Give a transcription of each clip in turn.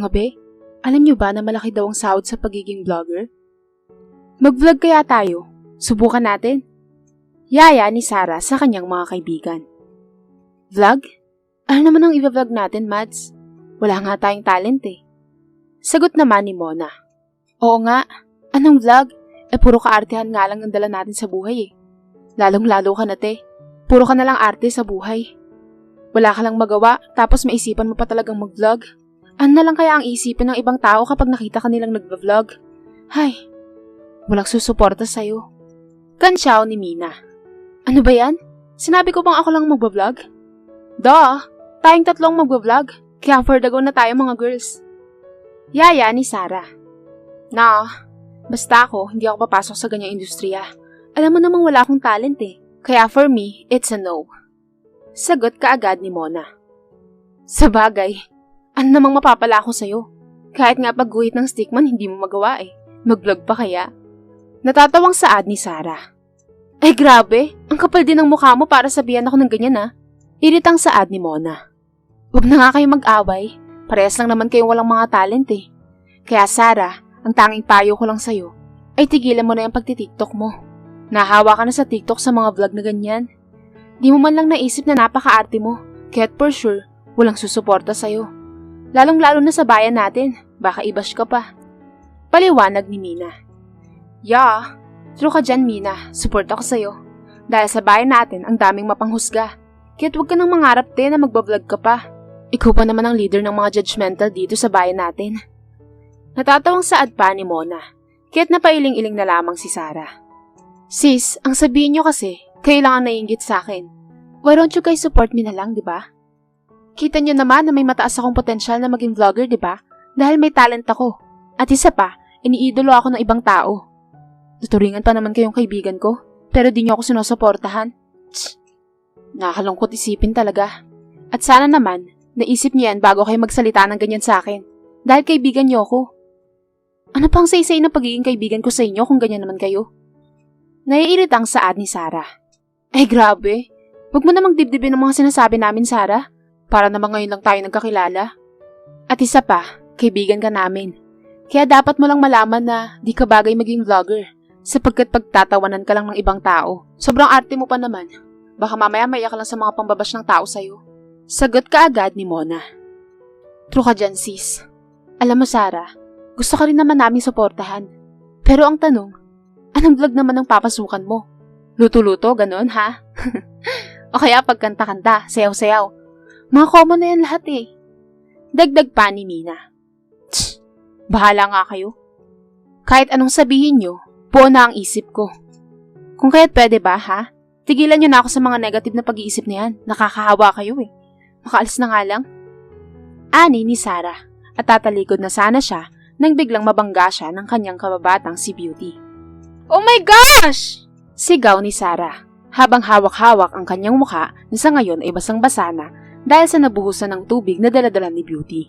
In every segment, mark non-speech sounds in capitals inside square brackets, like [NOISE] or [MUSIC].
Mga be, alam niyo ba na malaki daw ang sahod sa pagiging vlogger? Mag-vlog kaya tayo? Subukan natin. Yaya ni Sarah sa kanyang mga kaibigan. Vlog? Ano naman ang i-vlog natin, Mads? Wala nga tayong talent eh. Sagot naman ni Mona. Oo nga, anong vlog? Eh puro kaartehan nga lang ang dala natin sa buhay eh. Lalong-lalo ka na te. Puro ka na lang arte sa buhay. Wala ka lang magawa, tapos maisipan mo pa talagang mag-vlog. Ano na lang kaya ang isipin ng ibang tao kapag nakita ka nilang nag-vlog? Hay, walang susuporta sa'yo. Kansyaw ni Mina. Ano ba yan? Sinabi ko bang ako lang mag-vlog? Duh, tayong tatlong mag-vlog. Kaya for the go na tayo mga girls. Yaya ni Sarah. Na, basta ako, hindi ako papasok sa ganyang industriya. Alam mo namang wala akong talent eh. Kaya for me, it's a no. Sagot kaagad ni Mona. Sa bagay, ano namang mapapala ako sa'yo? Kahit nga pagguhit ng stickman, hindi mo magawa eh. Mag-vlog pa kaya? Natatawang saad ni Sarah. Ay grabe, ang kapal din ng mukha mo para sabihan ako ng ganyan ah. Iritang saad ni Mona. Huwag na nga kayo mag-away. Parehas lang naman kayong walang mga talent eh. Kaya Sarah, ang tanging payo ko lang sa'yo, ay tigilan mo na yung pagtitiktok mo. Nahawa ka na sa TikTok sa mga vlog na ganyan. Di mo man lang naisip na napaka-arte mo, kaya't for sure, walang susuporta sa'yo. Lalong-lalo na sa bayan natin, baka ibash ka pa. Paliwanag ni Mina. Yeah, true ka dyan Mina, support ako sa'yo. Dahil sa bayan natin, ang daming mapanghusga. Kaya't huwag ka nang mangarap din na magbablog ka pa. Ikaw pa naman ang leader ng mga judgmental dito sa bayan natin. Natatawang saad pa ni Mona, kaya't napailing-iling na lamang si Sarah. Sis, ang sabihin nyo kasi, kayo lang ang naiingit sa akin. Why don't you guys support me na lang, di ba? Kita nyo naman na may mataas akong potensyal na maging vlogger, di ba? Dahil may talent ako. At isa pa, iniidolo ako ng ibang tao. Tuturingan pa naman kayong kaibigan ko, pero di nyo ako sinusuportahan. Tsk. Nakakalungkot isipin talaga. At sana naman, naisip niyo yan bago kayo magsalita ng ganyan sa akin. Dahil kaibigan niyo ako. Ano pang saysay na pagiging kaibigan ko sa inyo kung ganyan naman kayo? Naiirit ang saad ni Sarah. Ay grabe, huwag mo namang dibdibin ang mga sinasabi namin, Sarah. Para naman ngayon lang tayo nagkakilala. At isa pa, kaibigan ka namin. Kaya dapat mo lang malaman na di ka bagay maging vlogger. Sapagkat pagtatawanan ka lang ng ibang tao. Sobrang arte mo pa naman. Baka mamaya maya ka lang sa mga pambabash ng tao sa'yo. Sagot ka agad ni Mona. True ka dyan, sis. Alam mo, Sarah, gusto ka rin naman naming suportahan. Pero ang tanong, anong vlog naman ang papasukan mo? Luto-luto, ganon, ha? [LAUGHS] o kaya pagkanta-kanta, sayaw-sayaw. Mga common na yan lahat eh. Dagdag pa ni Mina. Tsk, bahala nga kayo. Kahit anong sabihin nyo, buo na ang isip ko. Kung kaya't pwede ba, ha? Tigilan nyo na ako sa mga negative na pag-iisip na yan. Nakakahawa kayo eh. Makaalis na nga lang. Ani ni Sarah at tatalikod na sana siya nang biglang mabangga siya ng kanyang kababatang si Beauty. Oh my gosh! Sigaw ni Sarah habang hawak-hawak ang kanyang mukha na sa ngayon ay basang-basa na dahil sa nabuhusan ng tubig na daladala ni Beauty.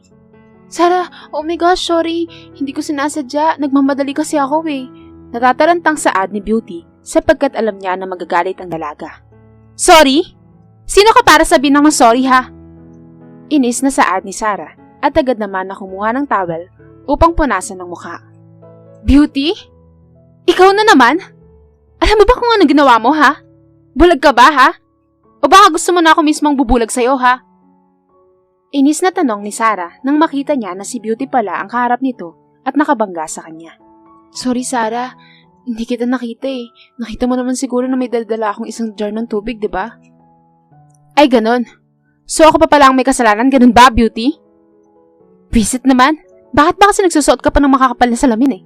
Sarah, oh my gosh, sorry. Hindi ko sinasadya. Nagmamadali kasi ako eh. Natatarantang saad ni Beauty sapagkat alam niya na magagalit ang dalaga. Sorry? Sino ka para sabihin naman sorry ha? Inis na saad ni Sarah at agad naman na kumuha ng towel upang punasan ng mukha. Beauty? Ikaw na naman? Alam mo ba kung ano ginawa mo ha? Bulag ka ba ha? O baka gusto mo na ako mismong bubulag sa'yo ha? Inis na tanong ni Sarah nang makita niya na si Beauty pala ang kaharap nito at nakabangga sa kanya. Sorry Sarah, hindi kita nakita eh. Nakita mo naman siguro na may daldala akong isang jar ng tubig, di ba? Ay, ganon. So ako pa pala ang may kasalanan, ganun ba, Beauty? Visit naman. Bakit ba kasi nagsusuot ka pa ng makakapal na salamin eh?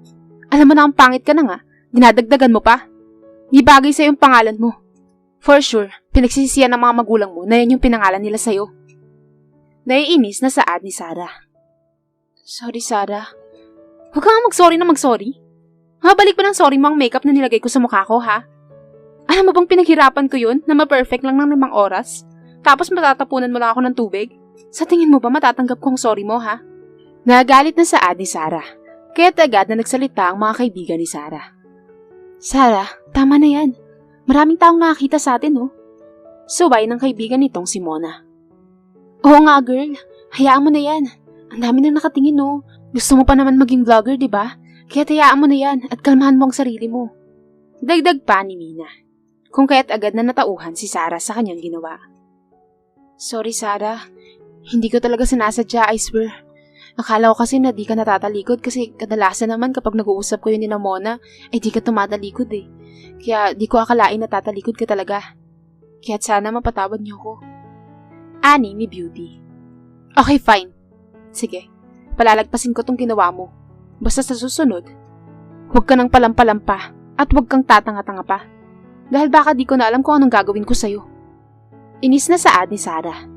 Alam mo na ang pangit ka na nga. Dinadagdagan mo pa. Di bagay sa yung pangalan mo. For sure, pinagsisisiyan ng mga magulang mo na yan yung pinangalan nila sa'yo. Naiinis na saad ni Sarah. Sorry, Sarah. Huwag ka nga mag-sorry na mag-sorry. Mabalik pa ng sorry mo ang makeup na nilagay ko sa mukha ko, ha? Alam mo bang pinaghirapan ko yun na ma-perfect lang ng limang oras? Tapos matatapunan mo lang ako ng tubig? Sa tingin mo ba matatanggap ko ang sorry mo, ha? Nagalit na saad ni Sarah. Kaya agad na nagsalita ang mga kaibigan ni Sarah. Sarah, tama na yan. Maraming taong nakakita sa atin, oh. Suway ng kaibigan nitong si Mona. Oo nga, girl. Hayaan mo na yan. Ang dami na nakatingin, no? Gusto mo pa naman maging vlogger, di ba? Kaya tayaan mo na yan at kalmahan mo ang sarili mo. Dagdag pa ni Mina. Kung kaya't agad na natauhan si Sarah sa kanyang ginawa. Sorry, Sarah. Hindi ko talaga sinasadya, I swear. Akala ko kasi na di ka natatalikod kasi kadalasan naman kapag nag-uusap ko yun ni na Mona, ay di ka tumatalikod eh. Kaya di ko akalain na tatalikod ka talaga. Kaya't sana mapatawad niyo ko. Ani ni Beauty. Okay, fine. Sige, palalagpasin ko tong ginawa mo. Basta sa susunod, huwag ka nang palampalampa at huwag kang tatanga-tanga pa. Dahil baka di ko na alam kung anong gagawin ko sa'yo. Inis na saad ni Sarah.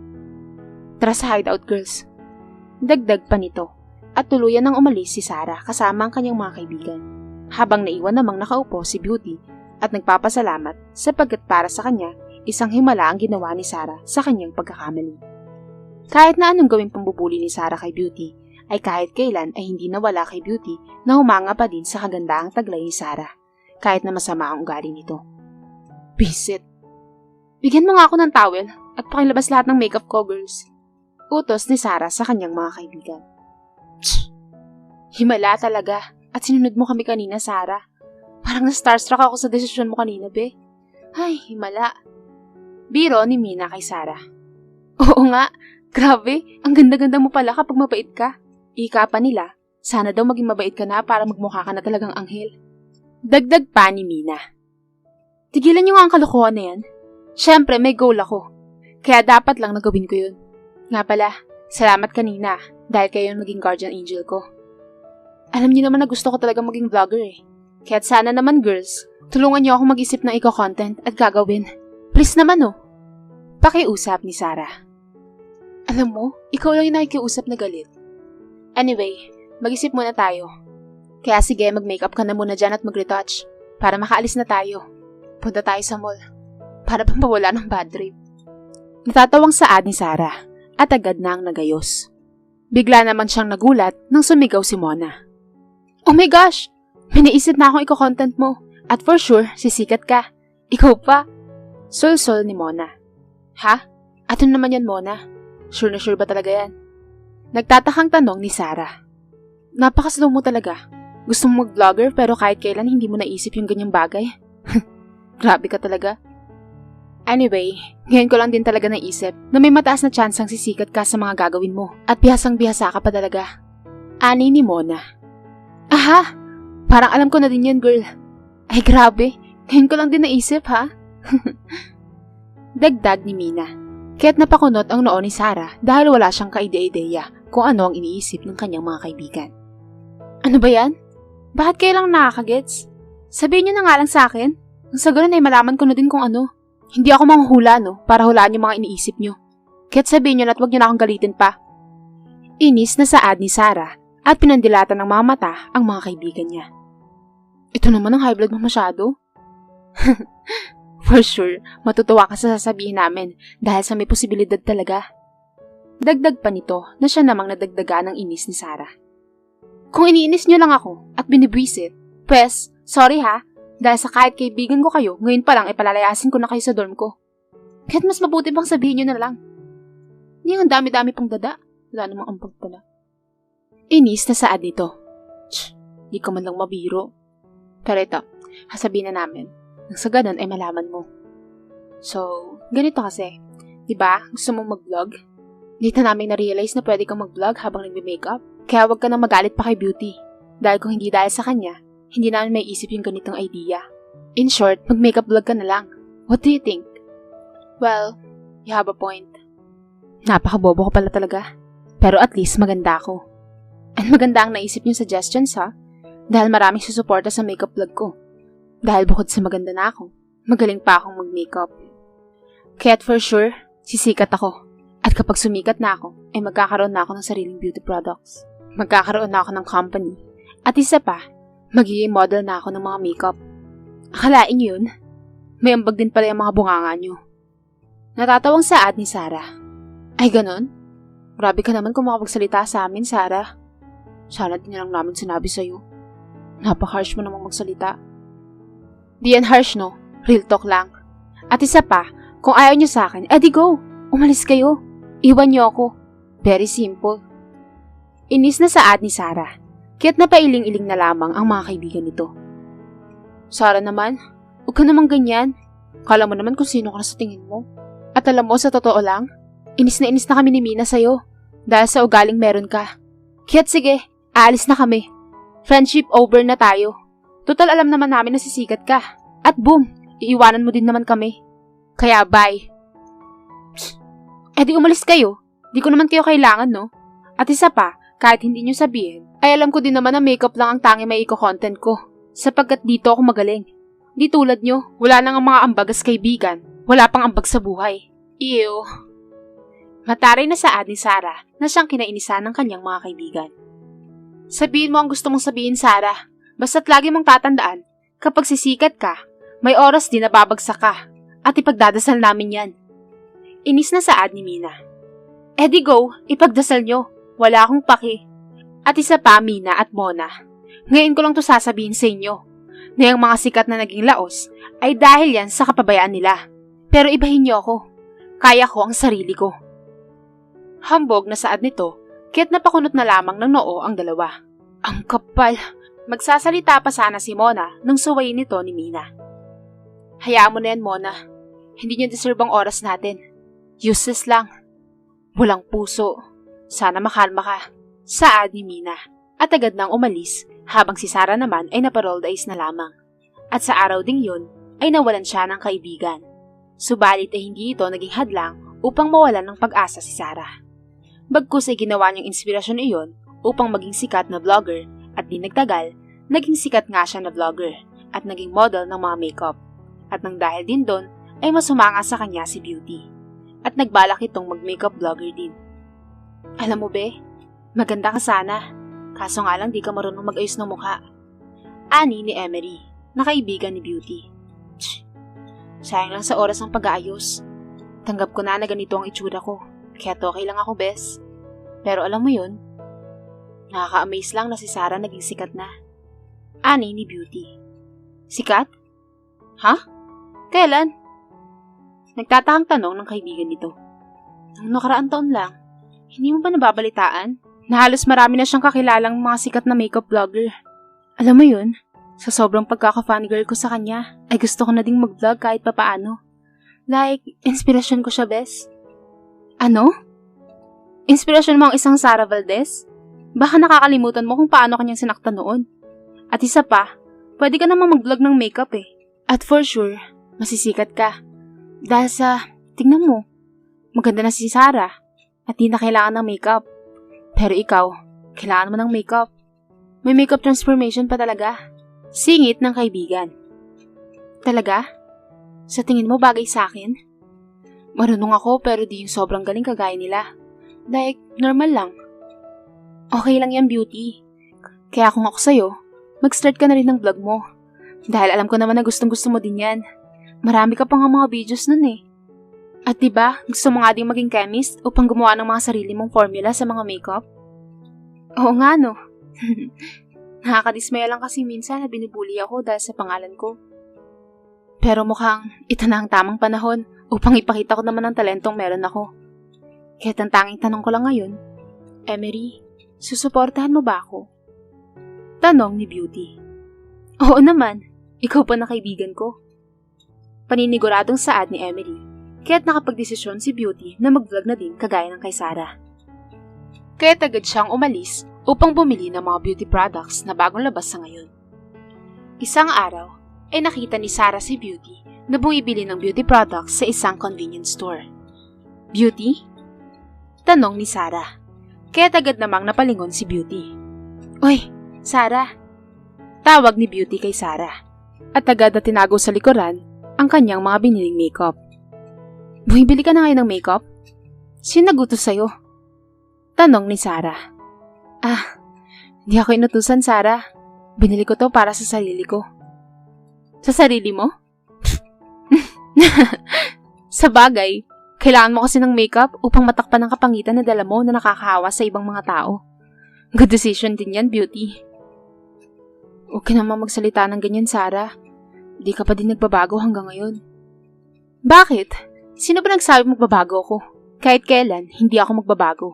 Tara sa hideout, girls. Dagdag pa nito at tuluyan nang umalis si Sarah kasama ang kanyang mga kaibigan. Habang naiwan namang nakaupo si Beauty at nagpapasalamat sapagkat para sa kanya, isang himala ang ginawa ni Sarah sa kanyang pagkakamali. Kahit na anong gawing pambubuli ni Sarah kay Beauty, ay kahit kailan ay hindi nawala kay Beauty na humanga pa din sa kagandaang taglay ni Sarah, kahit na masama ang ugali nito. Bisit. Bigyan mo nga ako ng towel at pakilabas lahat ng makeup ko, girls. Utos ni Sarah sa kanyang mga kaibigan. Himala talaga at sinunod mo kami kanina, Sarah. Parang na-starstruck ako sa desisyon mo kanina, be. Ay, himala. Biro ni Mina kay Sarah. Oo nga, grabe, ang ganda-ganda mo pala kapag mabait ka. Ika pa nila, sana daw maging mabait ka na para magmukha ka na talagang anghel. Dagdag pa ni Mina. Tigilan niyo nga ang kalokohan na yan. Siyempre, may goal ako. Kaya dapat lang nagawin ko yun. Nga pala, salamat kanina dahil kayo yung naging guardian angel ko. Alam niyo naman na gusto ko talaga maging vlogger eh. Kaya't sana naman girls, tulungan niyo ako mag-isip ng eco-content at gagawin. Please naman oh. Pakiusap ni Sarah. Alam mo, ikaw lang yung nakikiusap na galit. Anyway, mag-isip muna tayo. Kaya sige, mag-makeup ka na muna dyan at mag-retouch para makaalis na tayo. Punta tayo sa mall. Para pampawala ng bad trip. Natatawang saad ni Sarah at agad na ang nagayos. Bigla naman siyang nagulat nang sumigaw si Mona. Oh my gosh! May na akong iko-content mo. At for sure, sisikat ka. Ikaw pa. Sol-sol ni Mona. Ha? Ato naman yan, Mona? Sure na sure ba talaga yan? Nagtatakang tanong ni Sarah. Napaka-slow mo talaga. Gusto mo mag-vlogger pero kahit kailan hindi mo naisip yung ganyang bagay. [LAUGHS] Grabe ka talaga. Anyway, ngayon ko lang din talaga naisip na may mataas na chance ang sisikat ka sa mga gagawin mo at bihasang bihasa ka pa talaga. Ani ni Mona. Aha! Parang alam ko na din yan, girl. Ay grabe, ngayon ko lang din naisip ha. [LAUGHS] Dagdag ni Mina. Kaya't napakunot ang noo ni Sarah dahil wala siyang kaide-ideya kung ano ang iniisip ng kanyang mga kaibigan. Ano ba yan? Bakit kayo lang nakakagets? Sabihin niyo na nga lang sa akin. Nang sa ganun ay malaman ko na din kung ano. Hindi ako manghula no, para hulaan yung mga iniisip niyo. Kaya't sabihin niyo na at huwag niyo na akong galitin pa. Inis na saad ni Sarah at pinandilatan ng mga mata ang mga kaibigan niya. Ito naman ang high blood mo masyado. [LAUGHS] For sure, matutuwa ka sa sasabihin namin dahil sa may posibilidad talaga. Dagdag pa nito na siya namang nadagdaga ng inis ni Sarah. Kung iniinis niyo lang ako at binibwisit, pwes, sorry ha, dahil sa kahit kaibigan ko kayo, ngayon pa lang ipalalayasin ko na kayo sa dorm ko. Kahit mas mabuti pang sabihin niyo na lang. Hindi ang dami-dami pang dada. Wala namang ampag pala. Inis na saad nito. Tch, di ko man lang mabiro. Pero ito, hasabihin na namin. Nang sa ganun ay malaman mo. So, ganito kasi. Ba Gusto mong mag-vlog? Dito namin na-realize na pwede kang mag-vlog habang nagbe-makeup. Kaya wag ka nang magalit pa kay Beauty. Dahil kung hindi dahil sa kanya, hindi namin may isip yung ganitong idea. In short, mag-makeup vlog ka na lang. What do you think? Well, you have a point. Napakabobo ko pala talaga. Pero at least maganda ako. And maganda ang naisip yung suggestions ha. Dahil maraming susuporta sa makeup vlog ko. Dahil bukod sa maganda na ako, magaling pa akong mag-makeup. Kaya't for sure, sisikat ako. At kapag sumikat na ako, ay magkakaroon na ako ng sariling beauty products. Magkakaroon na ako ng company. At isa pa, magiging model na ako ng mga makeup. Akalain yun, may ambag din pala yung mga bunganga nyo. Natatawang saad ni Sarah. Ay ganon? Grabe ka naman kung makapagsalita sa amin, Sarah. Sana din lang namin sinabi sa'yo. Napaka-harsh mo namang magsalita. Di yan harsh, no? Real talk lang. At isa pa, kung ayaw niyo sa akin, edi go! Umalis kayo. Iwan niyo ako. Very simple. Inis na saad ni Sarah. Kaya't napailing-iling na lamang ang mga kaibigan nito. Sarah naman, huwag ka naman ganyan. Kala mo naman kung sino ka sa tingin mo. At alam mo, sa totoo lang, inis na inis na kami ni Mina sa'yo. Dahil sa ugaling meron ka. Kaya't sige, aalis na kami. Friendship over na tayo. Total alam naman namin na sisikat ka. At boom, iiwanan mo din naman kami. Kaya bye. Psst. Eh di umalis kayo. Di ko naman kayo kailangan, no? At isa pa, kahit hindi nyo sabihin, ay alam ko din naman na makeup lang ang tangi may content ko. Sapagkat dito ako magaling. Di tulad nyo, wala nang ang mga ambagas kaibigan. Wala pang ambag sa buhay. Ew. Mataray na saad ni Sarah na siyang kinainisan ng kanyang mga kaibigan. Sabihin mo ang gusto mong sabihin, Sarah. Basta't lagi mong tatandaan, kapag sisikat ka, may oras din na babagsak ka. At ipagdadasal namin yan. Inis na saad ni Mina. Eh di go, ipagdasal nyo. Wala akong paki. At isa pa, Mina at Mona. Ngayon ko lang to sasabihin sa inyo. Na yung mga sikat na naging laos ay dahil yan sa kapabayaan nila. Pero ibahin niyo ako. Kaya ko ang sarili ko. Hambog na saad nito, kaya't napakunot na lamang ng noo ang dalawa. Ang kapal. Magsasalita pa sana si Mona nung suwayin nito ni Mina. Hayaan mo na yan, Mona. Hindi niyo deserve ang oras natin. Useless lang. Walang puso. Sana makalma ka. Saad ni Mina. At agad nang umalis habang si Sarah naman ay naparolled eyes na lamang. At sa araw ding yun ay nawalan siya ng kaibigan. Subalit ay hindi ito naging hadlang upang mawalan ng pag-asa si Sarah. Bagkus ay ginawa niyang inspirasyon iyon upang maging sikat na vlogger at di nagtagal, naging sikat nga siya na vlogger at naging model ng mga makeup. At nang dahil din doon ay masumanga sa kanya si Beauty. At nagbalak itong mag-makeup vlogger din. Alam mo be, maganda ka sana. Kaso nga lang di ka marunong mag-ayos ng mukha. Ani ni Emery, na kaibigan ni Beauty. Tch, sayang lang sa oras ng pag-aayos. Tanggap ko na na ganito ang itsura ko, kaya okay lang ako, bes. Pero alam mo yun, nakaka-amaze lang na si Sarah naging sikat na. Ani ni Beauty. Sikat? Ha? Kailan? Nagtatakang tanong ng kaibigan nito. Nung nakaraang taon lang, hindi mo ba nababalitaan? Na halos marami na siyang kakilalang mga sikat na makeup vlogger. Alam mo yun, sa sobrang pagkaka-fangirl ko sa kanya, ay gusto ko na ding mag-vlog kahit papaano. Like, inspirasyon ko siya, bes. Ano? Inspirasyon mo ang isang Sara Valdez? Baka nakakalimutan mo kung paano kanyang sinaktan noon. At isa pa, pwede ka namang mag-vlog ng makeup eh. At for sure, masisikat ka. Dahil sa, tingnan mo, maganda na si Sarah at di na kailangan ng makeup. Pero ikaw, kailangan mo ng makeup. May makeup transformation pa talaga. Singit ng kaibigan. Talaga? Sa tingin mo bagay sa akin? Marunong ako pero di yung sobrang galing kagaya nila. Like, normal lang. Okay lang yan, beauty. Kaya kung ako sa'yo, mag-start ka na rin ng vlog mo. Dahil alam ko naman na gustong gusto mo din yan. Marami ka pa nga mga videos nun eh. At 'di ba, gusto mo nga ding maging chemist upang gumawa ng mga sarili mong formula sa mga makeup? Oo nga no. [LAUGHS] Nakakadismaya lang kasi minsan na binubuli ako dahil sa pangalan ko. Pero mukhang ito na ang tamang panahon upang ipakita ko naman ang talentong meron ako. Kaya ang tanong ko lang ngayon, Emery, susuportahan mo ba ako? Tanong ni Beauty. Oo naman, ikaw pa na kaibigan ko. Paniniguradong saad ni Emily, kaya't nakapagdesisyon si Beauty na mag-vlog na din kagaya ng kay Sarah. Kaya't agad siyang umalis upang bumili ng mga beauty products na bagong labas sa ngayon. Isang araw, ay nakita ni Sarah si Beauty na bumibili ng beauty products sa isang convenience store. Beauty? Tanong ni Sarah. Kaya agad namang napalingon si Beauty. Uy, Sarah! Tawag ni Beauty kay Sarah. At agad na tinago sa likuran ang kanyang mga biniling makeup. Bumibili ka na ngayon ng makeup? Sino nagutos sa'yo? Tanong ni Sarah. Ah, di ako inutusan, Sarah. Binili ko to para sa sarili ko. Sa sarili mo? [LAUGHS] sa bagay, kailangan mo kasi ng makeup upang matakpan ang kapangitan na dala mo na nakakahawa sa ibang mga tao. Good decision din yan, beauty. Huwag ka naman magsalita ng ganyan, Sarah. Di ka pa din nagbabago hanggang ngayon. Bakit? Sino ba nagsabi magbabago ako? Kahit kailan, hindi ako magbabago.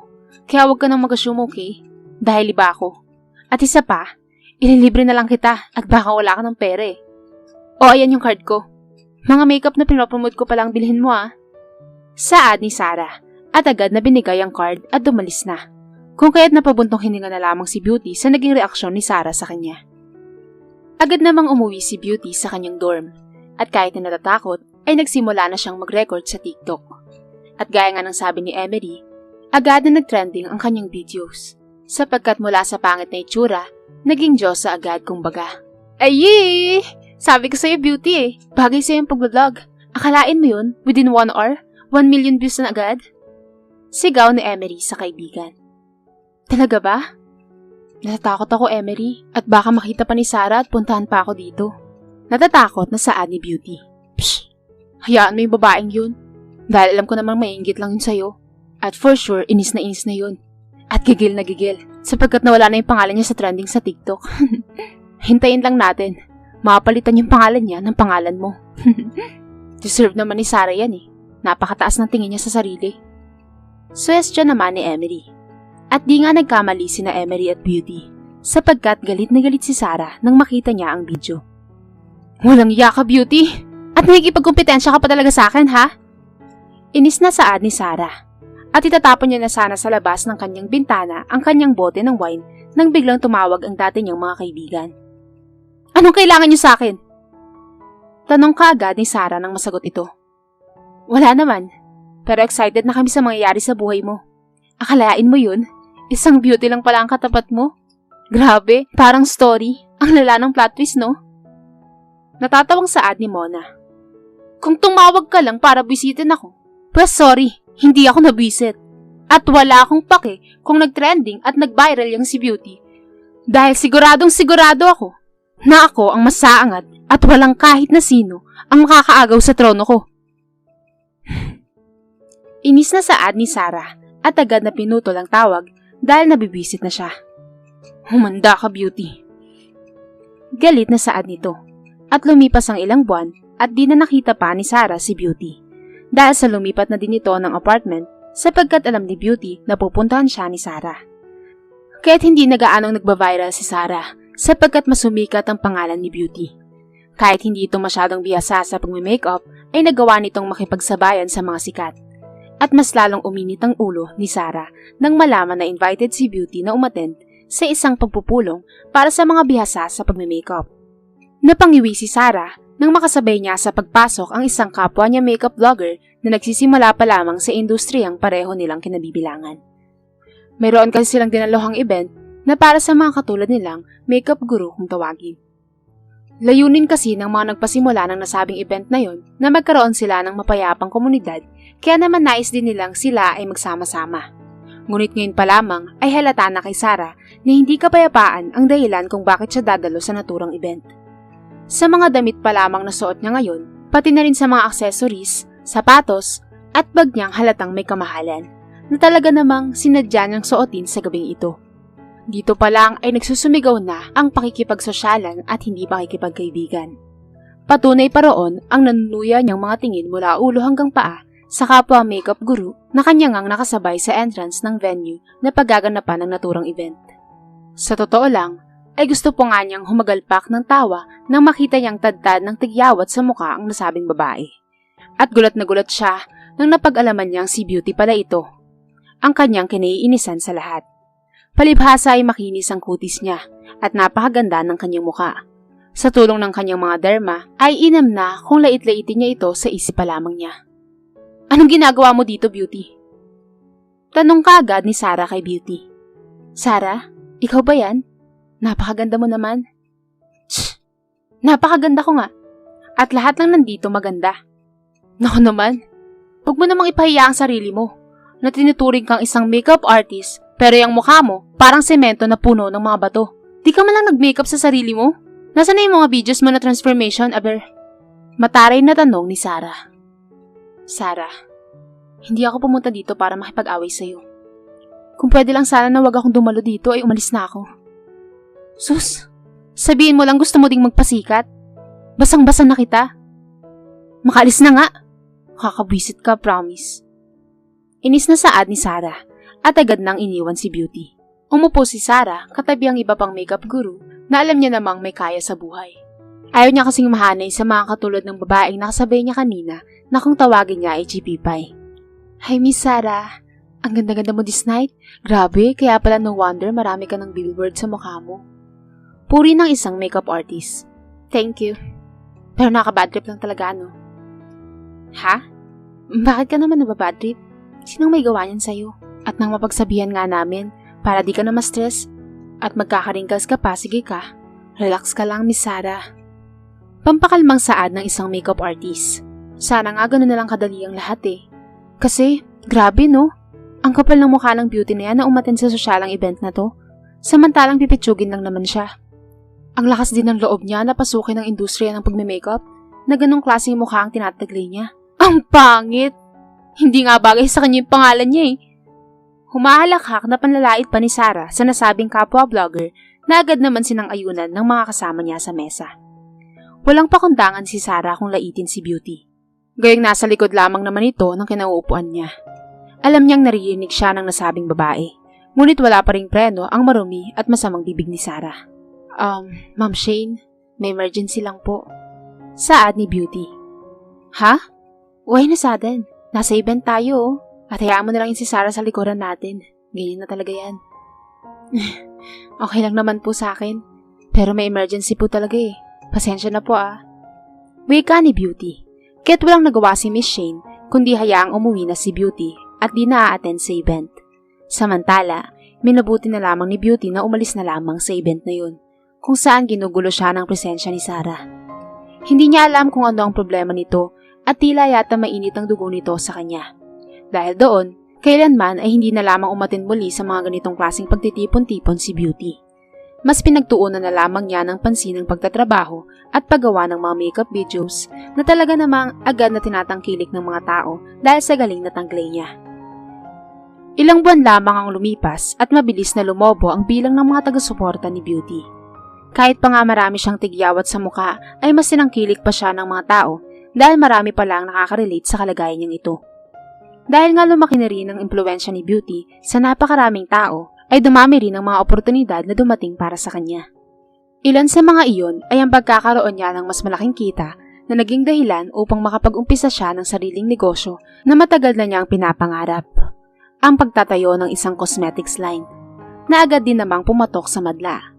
Kaya huwag ka nang mag-assume, okay? dahil iba ako. At isa pa, ililibre na lang kita at baka wala ka ng pera eh. O ayan yung card ko. Mga makeup na pinopromote ko palang bilhin mo ah. Saad ni Sarah at agad na binigay ang card at dumalis na. Kung kaya't napabuntong hininga na lamang si Beauty sa naging reaksyon ni Sarah sa kanya. Agad namang umuwi si Beauty sa kanyang dorm at kahit na natatakot ay nagsimula na siyang mag-record sa TikTok. At gaya nga ng sabi ni Emery, agad na nag-trending ang kanyang videos sapagkat mula sa pangit na itsura, naging Diyos agad kumbaga. Ayee! Sabi ko sa'yo beauty eh, bagay sa'yo yung pag-vlog. Akalain mo yun, within one hour, 1 million views na agad? Sigaw ni Emery sa kaibigan. Talaga ba? Natatakot ako, Emery, at baka makita pa ni Sarah at puntahan pa ako dito. Natatakot na saad ni Beauty. Psh! Hayaan mo yung babaeng yun. Dahil alam ko namang mainggit lang yun sa'yo. At for sure, inis na inis na yun. At gigil na gigil, sapagkat nawala na yung pangalan niya sa trending sa TikTok. [LAUGHS] Hintayin lang natin. Mapalitan yung pangalan niya ng pangalan mo. [LAUGHS] Deserve naman ni Sarah yan eh. Napakataas ng tingin niya sa sarili. Suwestyon naman ni Emery. At di nga nagkamali sina Emery at Beauty sapagkat galit na galit si Sarah nang makita niya ang video. Walang iya Beauty! At nakikipagkumpetensya ka pa talaga sa akin, ha? Inis na saad ni Sarah. At itatapon niya na sana sa labas ng kanyang bintana ang kanyang bote ng wine nang biglang tumawag ang dati niyang mga kaibigan. Anong kailangan niyo sa akin? Tanong kaagad ni Sarah nang masagot ito. Wala naman, pero excited na kami sa mangyayari sa buhay mo. Akalain mo yun? Isang beauty lang pala ang katapat mo? Grabe, parang story. Ang lala ng plot twist, no? Natatawang saad ni Mona. Kung tumawag ka lang para bisitin ako, pues sorry, hindi ako nabisit. At wala akong pake kung nag-trending at nag-viral yung si Beauty. Dahil siguradong sigurado ako na ako ang masaangat at walang kahit na sino ang makakaagaw sa trono ko. [SIGHS] Inis na saad ni Sarah at agad na pinutol ang tawag dahil nabibisit na siya. Humanda ka, Beauty. Galit na saad nito at lumipas ang ilang buwan at di na nakita pa ni Sarah si Beauty. Dahil sa lumipat na din ito ng apartment sapagkat alam ni Beauty na pupuntahan siya ni Sarah. Kaya't hindi na gaanong nagbaviral si Sarah sapagkat masumikat ang pangalan ni Beauty. Kahit hindi ito masyadong biyasa sa pagme-makeup, ay nagawa nitong makipagsabayan sa mga sikat. At mas lalong uminit ang ulo ni Sarah nang malaman na invited si Beauty na umattend sa isang pagpupulong para sa mga bihasa sa pagme-makeup. Napangiwi si Sarah nang makasabay niya sa pagpasok ang isang kapwa niya makeup vlogger na nagsisimula pa lamang sa industriyang pareho nilang kinabibilangan. Mayroon kasi silang dinalohang event na para sa mga katulad nilang makeup guru kung tawagin. Layunin kasi ng mga nagpasimula ng nasabing event na yon na magkaroon sila ng mapayapang komunidad kaya naman nais din nilang sila ay magsama-sama. Ngunit ngayon pa lamang ay halata na kay Sarah na hindi kapayapaan ang dahilan kung bakit siya dadalo sa naturang event. Sa mga damit pa lamang na suot niya ngayon, pati na rin sa mga accessories, sapatos, at bag niyang halatang may kamahalan na talaga namang sinadya niyang suotin sa gabing ito. Dito pa lang ay nagsusumigaw na ang pakikipagsosyalan at hindi pakikipagkaibigan. Patunay pa roon ang nanunuya niyang mga tingin mula ulo hanggang paa sa kapwa makeup guru na kanya ngang nakasabay sa entrance ng venue na paggaganapan ng naturang event. Sa totoo lang, ay gusto po nga niyang humagalpak ng tawa nang makita niyang tadtad ng tigyawat sa mukha ang nasabing babae. At gulat na gulat siya nang napag-alaman niyang si Beauty pala ito, ang kanyang kinaiinisan sa lahat. Palibhasa ay makinis ang kutis niya at napakaganda ng kanyang muka. Sa tulong ng kanyang mga derma ay inam na kung lait-laitin niya ito sa isip pa lamang niya. Anong ginagawa mo dito, Beauty? Tanong kaagad ni Sarah kay Beauty. Sarah, ikaw ba yan? Napakaganda mo naman. Shh! Napakaganda ko nga. At lahat lang nandito maganda. Naku naman, huwag mo namang ipahiya ang sarili mo na tinuturing kang isang makeup artist pero yung mukha mo, parang semento na puno ng mga bato. Di ka man lang nag-makeup sa sarili mo? Nasaan na yung mga videos mo na transformation, Aber? Mataray na tanong ni Sarah. Sarah, hindi ako pumunta dito para makipag-away sa'yo. Kung pwede lang sana na wag akong dumalo dito ay umalis na ako. Sus, sabihin mo lang gusto mo ding magpasikat? Basang-basa na kita. Makalis na nga. Kakabwisit ka, promise. Inis na saad ni Sarah at agad nang iniwan si Beauty. Umupo si Sarah katabi ang iba pang makeup guru na alam niya namang may kaya sa buhay. Ayaw niya kasing mahanay sa mga katulad ng babaeng nakasabay niya kanina na kung tawagin niya ay GP Pie. Hi Miss Sarah, ang ganda-ganda mo this night. Grabe, kaya pala no wonder marami ka ng billboard sa mukha mo. Puri ng isang makeup artist. Thank you. Pero nakabad trip lang talaga, no? Ha? Bakit ka naman nababad trip? Sinong may gawa niyan sa'yo? At nang mapagsabihan nga namin, para di ka na ma-stress at magkakaringkas ka pa, sige ka. Relax ka lang, Miss Sarah. Pampakalmang saad ng isang makeup artist. Sana nga ganun na lang kadali ang lahat eh. Kasi, grabe no? Ang kapal ng mukha ng beauty na yan na umaten sa sosyalang event na to. Samantalang pipitsugin lang naman siya. Ang lakas din ng loob niya na pasukin ng industriya ng pagme-makeup na ganong klaseng mukha ang tinataglay niya. [LAUGHS] Ang pangit! Hindi nga bagay sa kanya yung pangalan niya eh. Humahalakhak na panlalait pa ni Sarah sa nasabing kapwa-vlogger na agad naman sinang ayunan ng mga kasama niya sa mesa. Walang pakundangan si Sarah kung laitin si Beauty. Gayong nasa likod lamang naman ito ng kinauupuan niya. Alam niyang naririnig siya ng nasabing babae. Ngunit wala pa ring preno ang marumi at masamang bibig ni Sarah. Um, Ma'am Shane, may emergency lang po. Saad ni Beauty. Ha? Why na sudden? Nasa event tayo oh. At hayaan mo na lang yun si Sarah sa likuran natin. Ganyan na talaga yan. [LAUGHS] okay lang naman po sa akin. Pero may emergency po talaga eh. Pasensya na po ah. Wika ni Beauty. Kaya't walang nagawa si Miss Shane kundi hayaang umuwi na si Beauty at di na-attend sa event. Samantala, minabuti na lamang ni Beauty na umalis na lamang sa event na yun, kung saan ginugulo siya ng presensya ni Sarah. Hindi niya alam kung ano ang problema nito at tila yata mainit ang dugo nito sa kanya. Dahil doon, kailanman ay hindi na lamang umatin muli sa mga ganitong klaseng pagtitipon-tipon si Beauty. Mas pinagtuunan na lamang niya ng pansin ng pagtatrabaho at paggawa ng mga makeup videos na talaga namang agad na tinatangkilik ng mga tao dahil sa galing na tanglay niya. Ilang buwan lamang ang lumipas at mabilis na lumobo ang bilang ng mga taga-suporta ni Beauty. Kahit pa nga marami siyang tigyawat sa muka ay mas sinangkilik pa siya ng mga tao dahil marami pa lang nakaka-relate sa kalagayan niyang ito. Dahil nga lumaki na rin ang impluensya ni Beauty sa napakaraming tao, ay dumami rin ang mga oportunidad na dumating para sa kanya. Ilan sa mga iyon ay ang pagkakaroon niya ng mas malaking kita na naging dahilan upang makapag-umpisa siya ng sariling negosyo na matagal na niyang pinapangarap. Ang pagtatayo ng isang cosmetics line na agad din namang pumatok sa madla.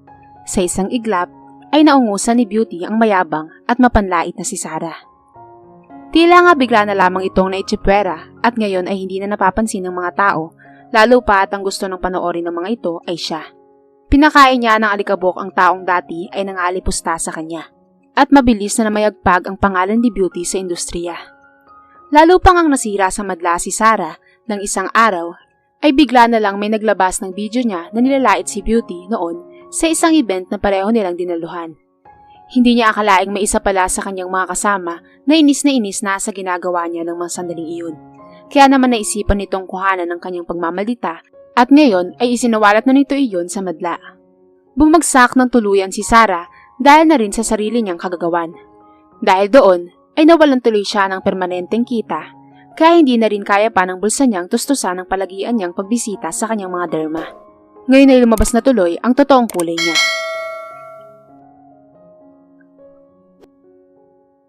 Sa isang iglap ay naungusan ni Beauty ang mayabang at mapanlait na si Sarah. Tila nga bigla na lamang itong naitsipwera at ngayon ay hindi na napapansin ng mga tao, lalo pa at ang gusto ng panoorin ng mga ito ay siya. Pinakain niya ng alikabok ang taong dati ay nangalipusta sa kanya at mabilis na namayagpag ang pangalan ni Beauty sa industriya. Lalo pang ang nasira sa madla si Sarah ng isang araw ay bigla na lang may naglabas ng video niya na nilalait si Beauty noon sa isang event na pareho nilang dinaluhan. Hindi niya akalaing may isa pala sa kanyang mga kasama na inis na inis na sa ginagawa niya ng mga sandaling iyon. Kaya naman naisipan nitong kuhanan ng kanyang pagmamalita at ngayon ay isinawalat na nito iyon sa madla. Bumagsak ng tuluyan si Sarah dahil na rin sa sarili niyang kagagawan. Dahil doon ay nawalan tuloy siya ng permanenteng kita kaya hindi na rin kaya pa ng bulsa niyang tustusan ng palagian niyang pagbisita sa kanyang mga derma. Ngayon ay lumabas na tuloy ang totoong kulay niya.